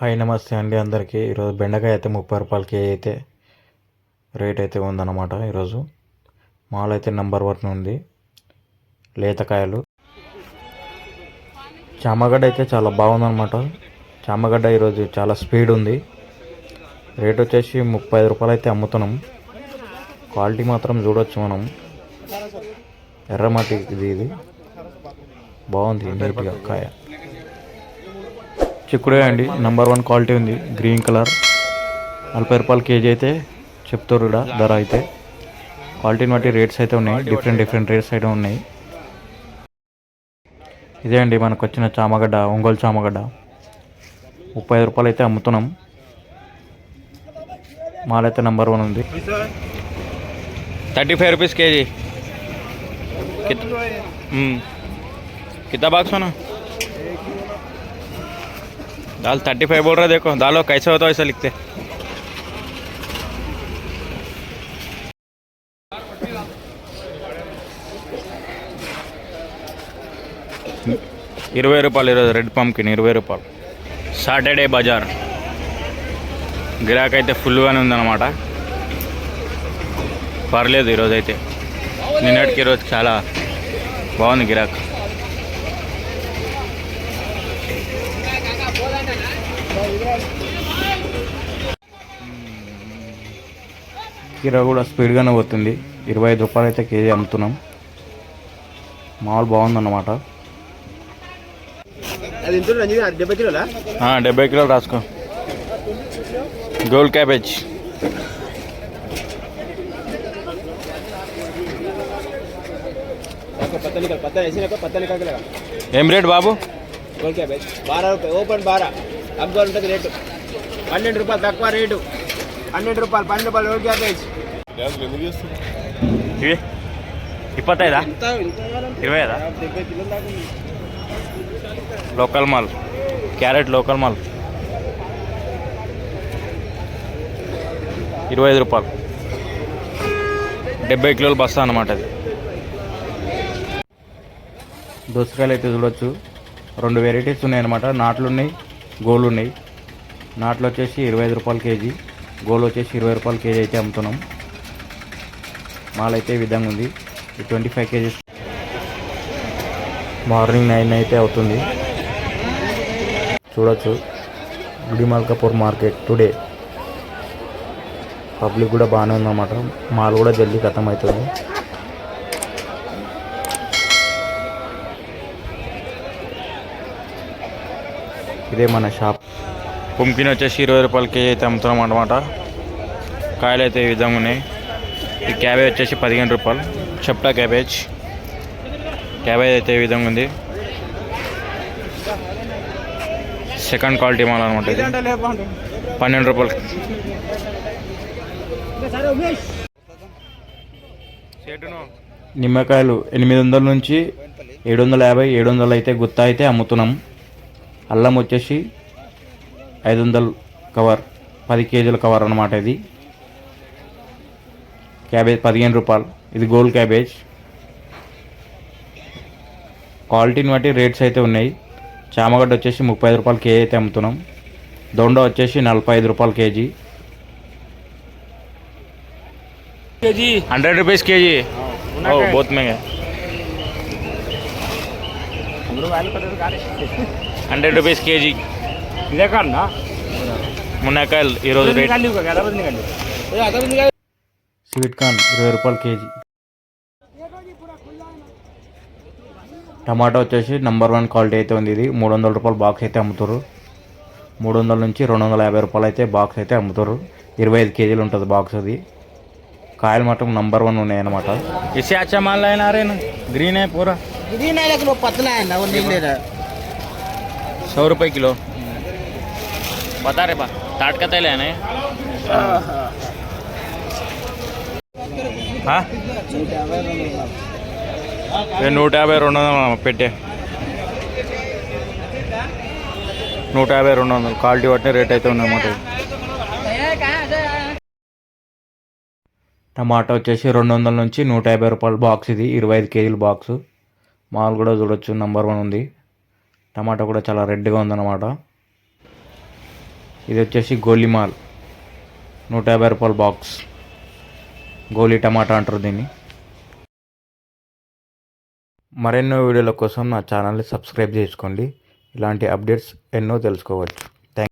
Hi నమస్తే అండి అందరికీ. ఈరోజు బెండకాయ అయితే ముప్పై రూపాయల కేజీ అయితే రేట్ అయితే ఉందన్నమాట ఈరోజు. మాల్ అయితే నెంబర్ వన్ ఉంది. లేతకాయలు. చామగడ్డ అయితే చాలా బాగుందన్నమాట. చామగడ్డ ఈరోజు చాలా స్పీడ్ ఉంది. రేట్ వచ్చేసి ముప్పై ఐదు రూపాయలు అయితే అమ్ముతున్నాం. క్వాలిటీ మాత్రం చూడొచ్చు మనం. ఎర్రమట్టి ఇది ఇది. బాగుంది నీట్గా కాయ. చిక్కుడే అండి నెంబర్ వన్ క్వాలిటీ ఉంది. గ్రీన్ కలర్ నలభై రూపాయలు కేజీ అయితే చెప్తారు కూడా ధర అయితే. క్వాలిటీని బట్టి రేట్స్ అయితే ఉన్నాయి. డిఫరెంట్ డిఫరెంట్ రేట్స్ అయితే ఉన్నాయి. ఇదే అండి మనకు వచ్చిన చామగడ్డ ఒంగోలు చామగడ్డ. ముప్పై ఐదు రూపాయలు అయితే అమ్ముతున్నాం. మాలైతే నెంబర్ వన్ ఉంది. థర్టీ ఫైవ్ రూపీస్ కేజీ కిత్తా బాక్స్ అన్నా? दाल थर्टी फाइव बोल रहे देखो दालो कैसे होता है ऐसा लिखते ఇరవై రూపాయలు ఈరోజు రెడ్ పంప్కిన్ ఇరవై రూపాయలు సాటర్డే బజార్ గిరాక్ అయితే ఫుల్గానే ఉందన్నమాట పర్లేదు ఈరోజు అయితే నిన్నటికి ఈరోజు చాలా బాగుంది గిరాక్ కీర కూడా స్పీడ్గానే పోతుంది. ఇరవై ఐదు రూపాయలు అయితే కేజీ అమ్ముతున్నాం. మామూలు బాగుందన్నమాట. డెబ్బై కిలోలు? రాసుకో. Gold cabbage. ఏం రేట్ బాబు? Gold cabbage. బారా ఓపెన్ బారా. ఉంటుంది రేటు. పన్నెండు రూపాయలు తక్కువ రేటు. పన్నెండు రూపాయలు పన్నెండు రూపాయలు గోల్ క్యాబేజ్ ఇవి? ఇప్పత్తైదా? ఇరవై ఐదా. లోకల్ మాల్. క్యారెట్ లోకల్ మాల్. ఇరవై ఐదు రూపాయలు. డెబ్బై కిలోల బస్తా అన్నమాట అది. దోసకాయలు అయితే చూడొచ్చు. రెండు వెరైటీస్ ఉన్నాయన్నమాట. నాట్లు ఉన్నాయి గోలు ఉన్నాయి నాట్లు వచ్చేసి ఇరవై ఐదు రూపాయలు కేజీ. గోలు వచ్చేసి ఇరవై రూపాయలు కేజీ అయితే అమ్ముతున్నాం. మాల్ అయితే ఈ విధంగా ఉంది. ఈ twenty five kgs morning nine అయితే అవుతుంది. చూడొచ్చు. Gudimalkapur market today. పబ్లిక్ కూడా బాగానే ఉందన్నమాట. మాల్ కూడా జల్దీ ఖతం అవుతుంది ఇదే మన షాప్. పుంకిన్ వచ్చేసి ఇరవై రూపాయల కేజీ అయితే అమ్ముతున్నాం అనమాట కాయలు అయితే ఈ విధంగా ఉన్నాయి. ఈ క్యాబేజ్ వచ్చేసి పదిహేను రూపాయలు. చెప్టా క్యాబేజ్. క్యాబేజ్ అయితే ఈ విధంగా ఉంది. సెకండ్ క్వాలిటీ మాల్ అనమాట ఇది. పన్నెండు రూపాయలు. నిమ్మకాయలు ఎనిమిది వందల నుంచి ఏడు వందల యాభై ఏడు వందలు అయితే గుత్త అయితే అమ్ముతున్నాం. అల్లం వచ్చేసి ఐదు వందలు కవర్ పది కేజీల కవర్ అనమాట ఇది. క్యాబేజ్ పదిహేను రూపాయలు. ఇది గోల్డ్ క్యాబేజ్. క్వాలిటీని బట్టి రేట్స్ అయితే ఉన్నాయి. చామగడ్డ వచ్చేసి ముప్పై ఐదు రూపాయలు కేజీ అయితే అమ్ముతున్నాం. దొండ వచ్చేసి నలభై ఐదు రూపాయలు kg. Kg? Hundred rupees kg. Both hundred rupees kg. ఇదే కాడనా మునక్కాయలు ఈరోజు స్వీట్ కార్న్ ఇరవై రూపాయలు కేజీ. టమాటో వచ్చేసి నెంబర్ వన్ క్వాలిటీ అయితే ఉంది ఇది. మూడు వందల రూపాయలు బాక్స్ అయితే అమ్ముతారు మూడు వందల నుంచి రెండు వందల యాభై రూపాయలు అయితే బాక్స్ అయితే అమ్ముతారు ఇరవై ఐదు కేజీలు ఉంటుంది బాక్స్ అది. కాయలు మాత్రం నంబర్ వన్ ఉన్నాయి అన్నమాట. ఇసే అచ్చమాలైనా గ్రీన్ అయిపోరా గ్రీన్ అయినా లేదా? सौ रुपये किलो बता रहे बा ताट का तेल है ना ये? हाँ ये నూట యాభై రెండు వందలు పెట్టే నూట యాభై రెండు వందలు క్వాలిటీ బట్టి రేట్ అయితే ఉందన్నమాట ఇది. టమాటా వచ్చేసి రెండు వందల నుంచి నూట యాభై రూపాయల బాక్స్ ఇది ఇరవై ఐదు కేజీల బాక్స్ మాల్ కూడా చూడొచ్చు నంబర్ వన్ ఉంది టమాటా కూడా చాలా రెడ్గా ఉందన్నమాట. ఇది వచ్చేసి గోలిమాల్ నూట యాభై రూపాయల బాక్స్. గోలీ టమాటా అంటారు దీన్ని. మరెన్నో వీడియోల కోసం నా ఛానల్ని సబ్స్క్రైబ్ చేసుకోండి. ఇలాంటి అప్డేట్స్ ఎన్నో తెలుసుకోవచ్చు.